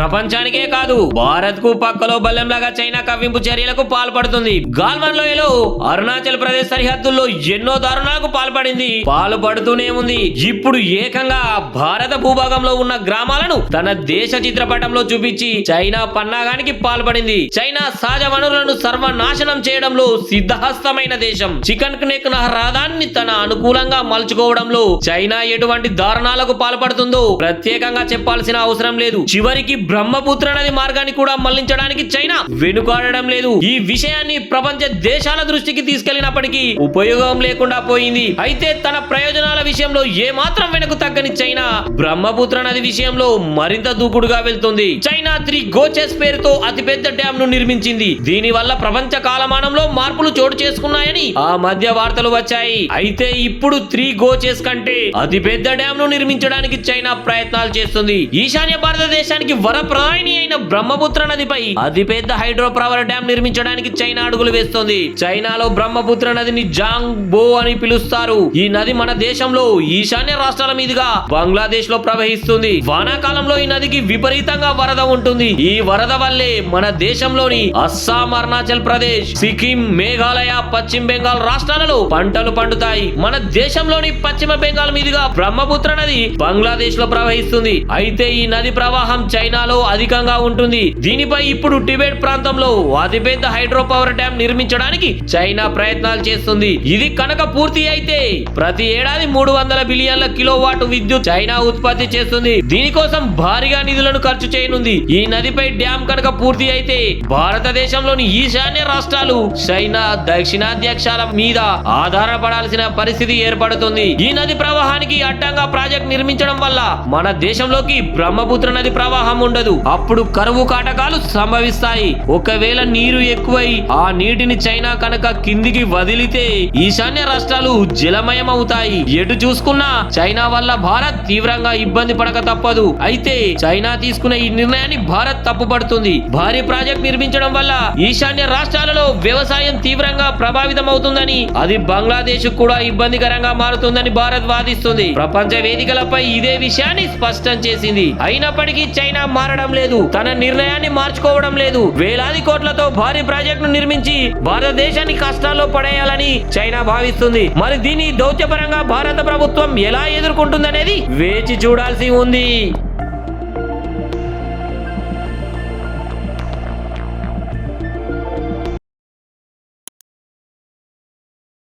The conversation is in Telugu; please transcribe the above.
ప్రపంచానికే కాదు భారత్కు పక్కలో బల్లెంలాగా చైనా కవ్వింపు చర్యలకు పాల్పడుతుంది. గాల్వన్ లోయలో అరుణాచల్ ప్రదేశ్ సరిహద్దుల్లో ఎన్నో దారుణాలకు పాల్పడింది. పాల్పడుతూనే ఉంది. ఇప్పుడు ఏకంగా భారత భూభాగంలో ఉన్న గ్రామాలను తన దేశ చిత్రపటంలో చూపించి చైనా పన్నాగానికి పాల్పడింది. చైనా సహజ వనరులను సర్వనాశనం చేయడంలో సిద్ధహస్తమైన దేశం. చికెన్ నెక్ రహదాన్ని తన అనుకూలంగా మలుచుకోవడంలో చైనా ఎటువంటి దారుణాలకు పాల్పడుతుందో ప్రత్యేకంగా చెప్పాల్సిన అవసరం లేదు. చివరికి బ్రహ్మపుత్ర నది మార్గాన్ని కూడా మళ్ళించడానికి చైనా వెనుకాడడం లేదు. ఈ విషయాన్ని ప్రపంచ దేశాల దృష్టికి తీసుకెళ్ళినప్పటికీ ఉపయోగం లేకుండా పోయింది. అయితే తన ప్రయోజనాల విషయంలో ఏ మాత్రం తగ్గని చైనా బ్రహ్మపుత్ర నది విషయంలో మరింత దూకుడుగా వెళ్తుంది. చైనా త్రీ గోచెస్ పేరుతో అతిపెద్ద డ్యామ్ను నిర్మించింది. దీని వల్ల ప్రపంచ కాలమానంలో మార్పులు చోటు చేసుకున్నాయని ఆ మధ్య వార్తలు వచ్చాయి. అయితే ఇప్పుడు త్రీ గోచెస్ కంటే అతిపెద్ద డ్యామ్ను నిర్మించడానికి చైనా ప్రయత్నాలు చేస్తుంది. ఈశాన్య భారతదేశానికి వరప్రదాయిని అయిన బ్రహ్మపుత్ర నదిపై అతిపెద్ద హైడ్రో పవర్ డ్యామ్ నిర్మించడానికి చైనా అడుగులు వేస్తోంది. చైనాలో బ్రహ్మపుత్ర నదిని జాంగ్ బో అని పిలుస్తారు. ఈ నది మన దేశంలో ఈశాన్య రాష్ట్రాల మీదుగా బంగ్లాదేశ్లో ప్రవహిస్తుంది. వానాకాలంలో ఈ నదికి విపరీతంగా వరద ఉంటుంది. ఈ వరద వల్లే మన దేశంలోని అస్సాం అరుణాచల్ ప్రదేశ్ సిక్కిం మేఘాలయ పశ్చిమ బెంగాల్ రాష్ట్రాలలో పంటలు పండుతాయి. మన దేశంలోని పశ్చిమ బెంగాల్ మీదుగా బ్రహ్మపుత్ర నది బంగ్లాదేశ్లో ప్రవహిస్తుంది. అయితే ఈ నది ప్రవాహం చైనా చైనాలో అధికంగా ఉంటుంది. దీనిపై ఇప్పుడు టిబెట్ ప్రాంతంలో అతిపెద్ద హైడ్రో పవర్ డ్యామ్ నిర్మించడానికి చైనా ప్రయత్నాలు చేస్తుంది. ఇది కనుక పూర్తి అయితే ప్రతి ఏడాది మూడు వందల బిలియన్ల కిలోవాట్ విద్యుత్ చైనా ఉత్పత్తి చేస్తుంది. దీనికోసం భారీగా నిధులను ఖర్చు చేయనుంది. ఈ నదిపై డ్యామ్ కనుక పూర్తి అయితే భారతదేశంలోని ఈశాన్య రాష్ట్రాలు చైనా దక్షిణాధ్యక్షాల మీద ఆధారపడాల్సిన పరిస్థితి ఏర్పడుతుంది. ఈ నది ప్రవాహానికి అడ్డంగా ప్రాజెక్ట్ నిర్మించడం వల్ల మన దేశంలోకి బ్రహ్మపుత్ర నది ప్రవాహం ఉండదు అప్పుడు కరువు కాటకాలు సంభవిస్తాయి. ఒకవేళ నీరు ఎక్కువై ఆ నీటిని చైనా కనుక కిందికి వదిలితే ఈశాన్య రాష్ట్రాలు జలమయం అవుతాయి ఎటు చూసుకున్నా చైనా వల్ల భారత్ తీవ్రంగా ఇబ్బంది పడక తప్పదు. అయితే చైనా తీసుకున్న ఈ నిర్ణయాన్ని భారత్ తప్పుపడుతుంది. భారీ ప్రాజెక్ట్ నిర్మించడం వల్ల ఈశాన్య రాష్ట్రాలలో వ్యవసాయం తీవ్రంగా ప్రభావితం అవుతుందని అది బంగ్లాదేశ్ కూడా ఇబ్బందికరంగా మారుతుందని భారత్ వాదిస్తుంది. ప్రపంచ వేదికలపై ఇదే విషయాన్ని స్పష్టం చేసింది. అయినప్పటికీ చైనా మారడం లేదు. తన నిర్ణయాన్ని మార్చుకోవడం లేదు. వేలాది కోట్లతో భారీ ప్రాజెక్టును నిర్మించి భారతదేశాన్ని కష్టాల్లో పడేయాలని చైనా భావిస్తుంది. మరి దీని దౌత్యపరంగా భారత ప్రభుత్వం ఎలా ఎదుర్కొంటుందనేది వేచి చూడాల్సి ఉంది.